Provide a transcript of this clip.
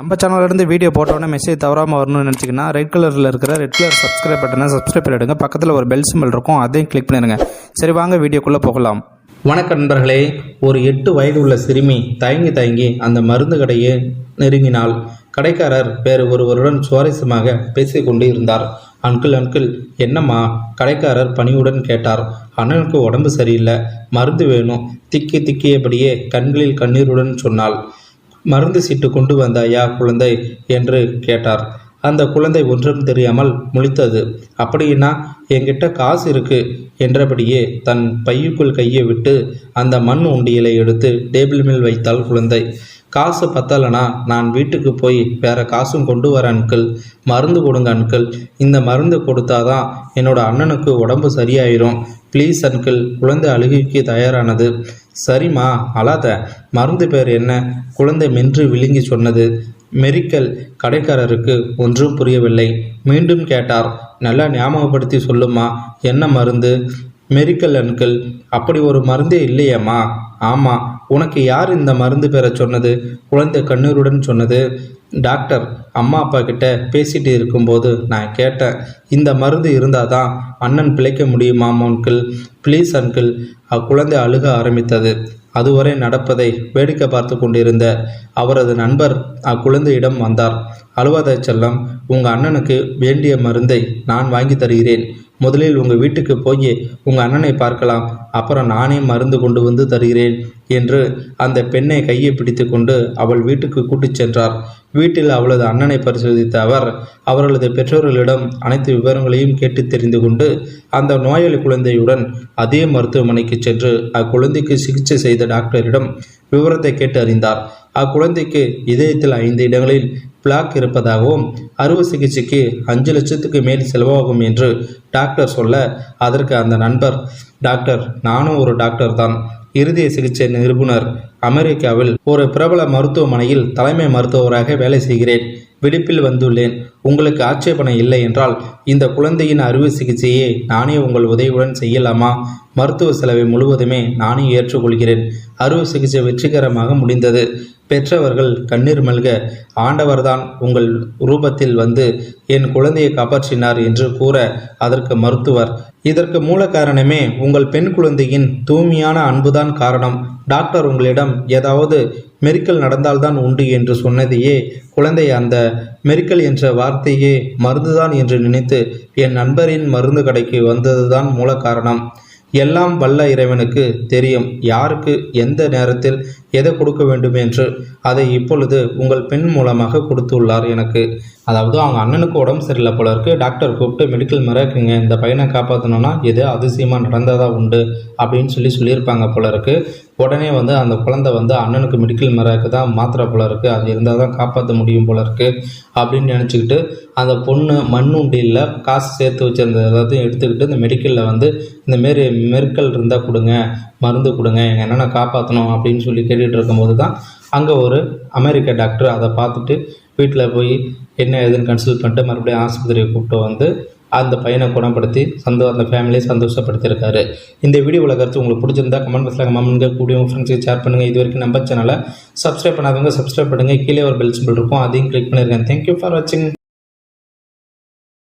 நம்ம சேனல்லேருந்து வீடியோ போட்டோன்னே மெசேஜ் தவறாமல் வரணும்னு நினச்சிங்கன்னா ரெட் கலரில் இருக்கிற ரெட் கலர் சப்ஸ்கிரைப் பட்டனை சப்ஸ்கிரைப் பண்ணிடுங்க. பக்கத்தில் ஒரு பெல் சிம்பிள் இருக்கும் அதையும் கிளிக் பண்ணிடுங்க. சரி வாங்க வீடியோக்குள்ளே போகலாம். வணக்க நண்பர்களே. ஒரு எட்டு வயது உள்ள சிறுமி தயங்கி தயங்கி அந்த மருந்து கடையை நெருங்கினாள். கடைக்காரர் வேறு ஒருவருடன் சுவாரஸ்யமாக பேசிக் கொண்டு இருந்தார். அன்கிள் அன்கிள் என்னம்மா? கடைக்காரர் பணிவுடன் கேட்டார். அண்ணனுக்கு உடம்பு சரியில்லை. மருந்து வேணும். திக்கி திக்கியபடியே கண்களில் கண்ணீருடன் சொன்னாள். மருந்து சீட்டு கொண்டு வந்தாயா குழந்தை? என்று கேட்டார். அந்த குழந்தை ஒன்றும் தெரியாமல் முழித்தது. அப்படின்னா என்கிட்ட காசு இருக்கு என்றபடியே தன் பையுக்குள் கையை விட்டு அந்த மண் உண்டியலை எடுத்து டேபிள் மேல் வைத்தாள் குழந்தை. காசு பத்தலைனா நான் வீட்டுக்கு போய் வேற காசும் கொண்டு வர அன்கிள் மருந்து கொடுங்க அன்கிள் இந்த மருந்து கொடுத்தாதான் என்னோட அண்ணனுக்கு உடம்பு சரியாயிரும். ப்ளீஸ் அன்கிள் குழந்தை அழுகைக்கு தயாரானது. சரிம்மா அழாத. மருந்து பேர் என்ன? குழந்தை மென்று விழுங்கி சொன்னது. மெரிக்கல் கடைக்காரருக்கு ஒன்றும் புரியவில்லை. மீண்டும் கேட்டார் நல்லா ஞாபகப்படுத்தி சொல்லுமா என்ன மருந்து? மெரிக்கல் அன்கிள் அப்படி ஒரு மருந்தே இல்லையேம்மா. ஆமாம் உனக்கு யார் இந்த மருந்து பெற சொன்னது? குழந்தை கண்ணீருடன் சொன்னது. டாக்டர் அம்மா அப்பா கிட்ட பேசிட்டு இருக்கும்போது நான் கேட்டேன். இந்த மருந்து இருந்தால் தான் அண்ணன் பிழைக்க முடியுமா அங்கிள்? Please uncle. அக்குழந்தை அழுக ஆரம்பித்தது. அதுவரை நடப்பதை வேடிக்கை பார்த்து கொண்டிருந்த அவரது நண்பர் அக்குழந்தையிடம் வந்தார். அழுவாத செல்லம் உங்கள் அண்ணனுக்கு வேண்டிய மருந்தை நான் வாங்கி தருகிறேன். முதலில் உங்கள் வீட்டுக்கு போய் உங்கள் அண்ணனை பார்க்கலாம். அப்புறம் நானே மருந்து கொண்டு வந்து தருகிறேன் என்று அந்த பெண்ணை கையை பிடித்து கொண்டு அவள் வீட்டுக்கு கூட்டிச் சென்றார். வீட்டில் அவளது அண்ணனை பரிசோதித்த அவர் அவர்களது பெற்றோர்களிடம் அனைத்து விவரங்களையும் கேட்டு தெரிந்து கொண்டு அந்த நோயாளி குழந்தையுடன் அதே மருத்துவமனைக்கு சென்று அக்குழந்தைக்கு சிகிச்சை செய்த டாக்டரிடம் விவரத்தை கேட்டு அறிந்தார். அக்குழந்தைக்கு இதயத்தில் ஐந்து இடங்களில் பிளாக் இருப்பதாகவும் அறுவை சிகிச்சைக்கு அஞ்சு லட்சத்துக்கு மேல் செலவாகும் என்று டாக்டர் சொல்ல அதற்கு அந்த நண்பர் டாக்டர் நானும் ஒரு டாக்டர் தான். இருதய சிகிச்சை நிபுணர் அமெரிக்காவில் ஒரு பிரபல மருத்துவமனையில் தலைமை மருத்துவராக வேலை செய்கிறேன். விடுப்பில் வந்துள்ளேன். உங்களுக்கு ஆட்சேபனை இல்லை என்றால் இந்த குழந்தையின் அறுவை சிகிச்சையை நானே உங்கள் உதவியுடன் செய்யலாமா? மருத்துவ செலவை முழுவதுமே நானே ஏற்றுக்கொள்கிறேன். அறுவை சிகிச்சை வெற்றிகரமாக முடிந்தது. பெற்றவர்கள் கண்ணீர் மல்க ஆண்டவர்தான் உங்கள் ரூபத்தில் வந்து என் குழந்தையை காப்பாற்றினார் என்று கூற அதற்கு மருத்துவர் இதற்கு மூல காரணமே உங்கள் பெண் குழந்தையின் தூய்மையான அன்புதான் காரணம். டாக்டர் உங்களிடம் ஏதாவது மெரிக்கல் நடந்தால்தான் உண்டு என்று சொன்னதையே குழந்தை அந்த மெரிக்கல் என்ற வார்த்தையே மருந்துதான் என்று நினைத்து என் நண்பரின் மருந்து கடைக்கு வந்ததுதான் மூல காரணம் எல்லாம் வல்ல இறைவனுக்கு தெரியும். யாருக்கு எந்த நேரத்தில் எதை கொடுக்க வேண்டும் என்று அதை இப்பொழுது உங்கள் பெண் மூலமாக கொடுத்துள்ளார் எனக்கு. அதாவது அவங்க அண்ணனுக்கு உடம்பு சரியில்லை போல இருக்கு. டாக்டர் கூப்பிட்டு மெடிக்கல் மிரக்குங்க இந்த பையனை காப்பாற்றணும்னா எது அதிசயமாக நடந்ததா உண்டு அப்படின்னு சொல்லி சொல்லியிருப்பாங்க போல இருக்கு. உடனே வந்து அந்த குழந்தை வந்து அண்ணனுக்கு மெடிக்கல் மிராக்கு தான் மாத்திரை போல இருக்கு. அது இருந்தால் தான் காப்பாற்ற முடியும் போல இருக்கு அப்படின்னு நினச்சிக்கிட்டு அந்த பொண்ணு மண்ணுண்டியில் காசு சேர்த்து வச்சிருந்த எல்லாத்தையும் எடுத்துக்கிட்டு இந்த மெடிக்கலில் வந்து இந்த மாரி மெருக்கல் இருந்தால் கொடுங்க மருந்து கொடுங்க எங்கள் என்னென்ன காப்பாற்றணும் அப்படின்னு சொல்லி தேடிட்டு இருக்கும்போது தான் அங்கே ஒரு அமெரிக்க டாக்டர் அதை பார்த்துட்டு வீட்டில் போய் என்ன ஏதுன்னு கன்சல்ட் பண்ணிட்டு மறுபடியும் ஆஸ்பத்திரியை கூப்பிட்டு வந்து அந்த பையனை குணப்படுத்தி சந்தோ அந்த ஃபேமிலியை சந்தோஷப்படுத்தியிருக்காரு. இந்த வீடியோவில் கருத்து உங்களுக்கு பிடிச்சிருந்தா கமெண்ட் பாக்ஸில் கமெண்ட்ங்க கூடிய உங்கள் ஃப்ரெண்ட்ஸுக்கு ஷேர் பண்ணுங்கள் இது வரைக்கும் நம்ம சேனலை சப்ஸ்கிரைப் பண்ணாதவங்க சப்ஸ்கிரைப் பண்ணுங்கள் கீழே ஒரு பெல் சிம்பிள் இருக்கும். அதையும் கிளிக் பண்ணியிருக்கேன் தேங்க்யூ ஃபார் வாட்சிங்